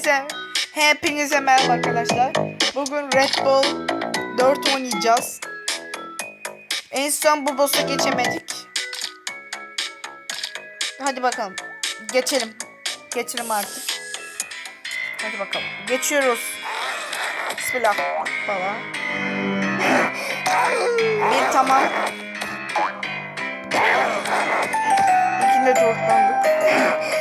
Hepinize hepinize merhaba arkadaşlar. Bugün Red Bull 4 oynayacağız. En son bu boss'u geçemedik. Hadi bakalım. Geçelim. Geçelim artık. Hadi bakalım. Geçiyoruz. Bismillah. Baba. Bir tamam. İkinde zorlandık.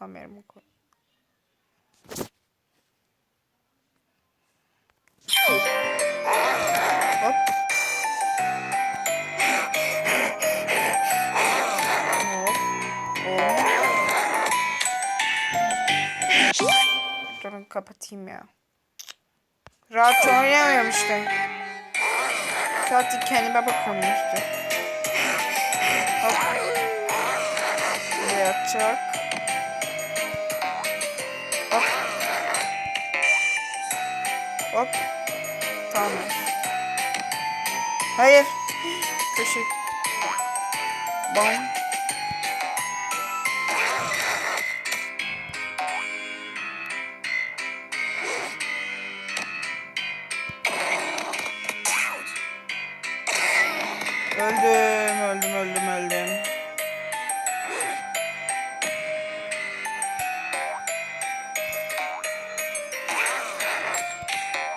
Kameramı koy. Hop. Hop. Hop. Durun kapatayım ya. Rahat oynayamıyorum işte. Sadece kendime bakıyorum işte. Hop. Buraya Hop. Tamam. Hayır. Köşe. Bam.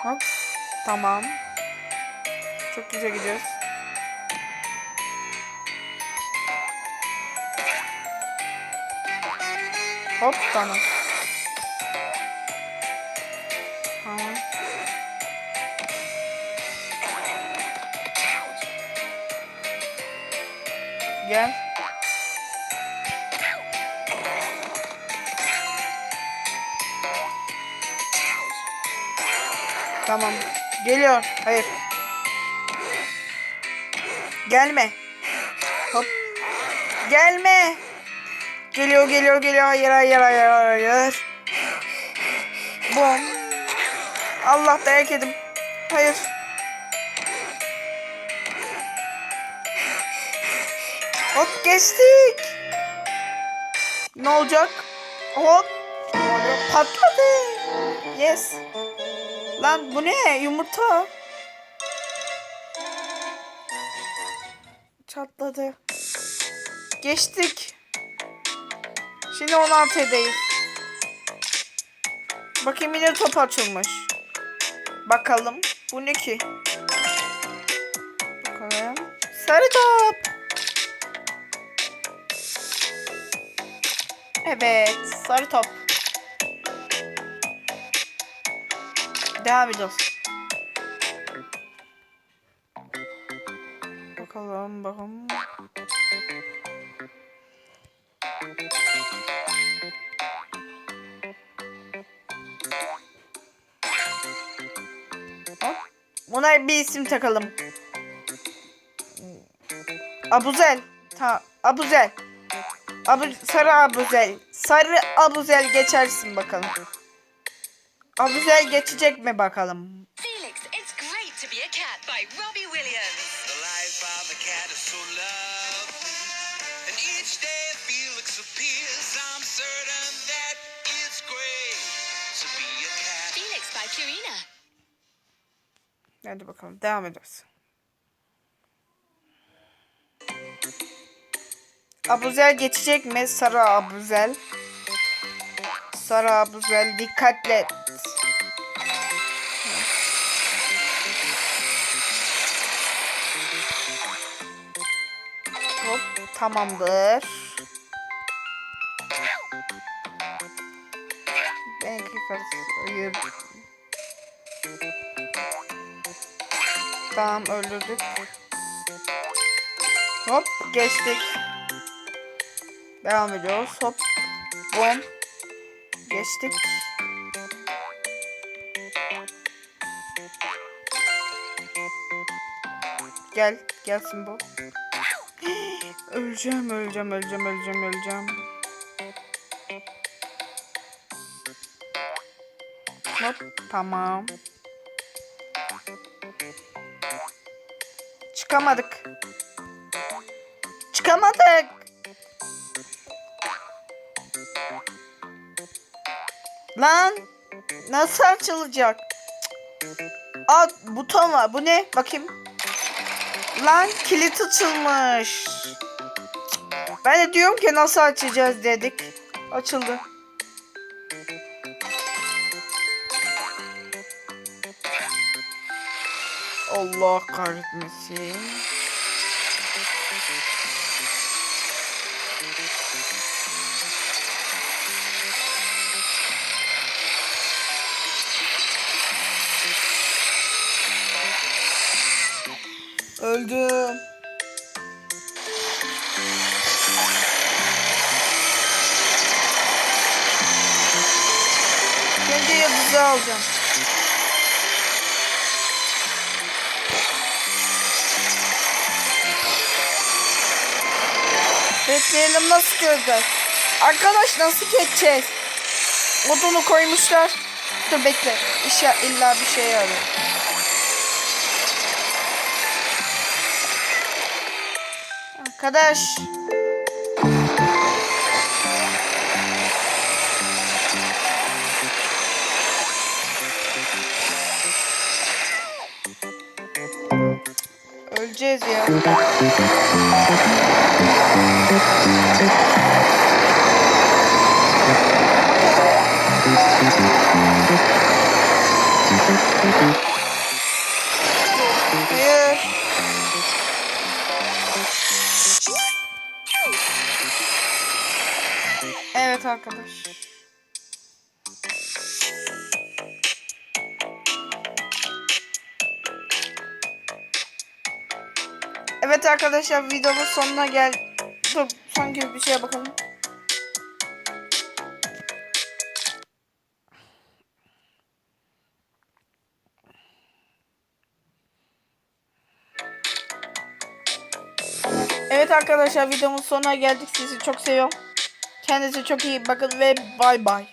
Hop. Tamam. Çok güzel gidiyoruz. Hop tamam. Tamam. Gel. Tamam. Geliyor. Hayır. Gelme. Hop. Gelme. Geliyor geliyor geliyor. Hayır hayır hayır hayır. Bom. Allah dayak yedim. Hayır. Hop geçtik. Ne olacak? Hop. Patladı. Yes. Lan bu ne? Yumurta. Çatladı. Geçtik. Şimdi 16'dayız. Bakayım yine top açılmış. Bakalım. Bu ne ki? Bakalım. Sarı top. Evet. Sarı top. Devam ediyoruz. Bakalım bakalım. Hop. Buna bir isim takalım. Abuzel. Ta Abuzel. Abu sarı Abuzel. Sarı Abuzel geçersin bakalım. Abuzel geçecek mi bakalım? Felix, it's great to be a cat by Robbie Williams. The life of a cat is so lovely. And each day Felix appears. I'm certain that it's great to be a cat. Felix by Purina. Hadi bakalım devam ediyoruz. Abuzel geçecek mi? Sarı Abuzel. Sarı Abuzel dikkatle. Tamamdır. Ben Hayır. Tamam öldürdük. Hop geçtik. Devam ediyoruz. Hop. Bom. Geçtik. Gel. Gelsin bu. Öleceğim, öleceğim, öleceğim, öleceğim, öleceğim. Hop. Tamam. Çıkamadık. çıkamadık. Lan nasıl açılacak? Aa buton var. Bu ne? Bakayım. Lan kilit açılmış. Ben de diyorum ki nasıl açacağız dedik. Açıldı. Allah kahretmesin. Öldüm. Yıldızı alacağım. Bekleyelim nasıl göreceğiz? Arkadaş nasıl geçeceğiz? Odunu koymuşlar. Dur bekle. İşe illa bir şey arıyor. Arkadaş. Öleceğiz ya. Hayır. Evet arkadaş. Evet arkadaşlar videonun sonuna gel. Dur sanki bir şeye bakalım. Evet arkadaşlar videomun sonuna geldik. Sizi çok seviyorum. Kendinize çok iyi bakın ve bay bay.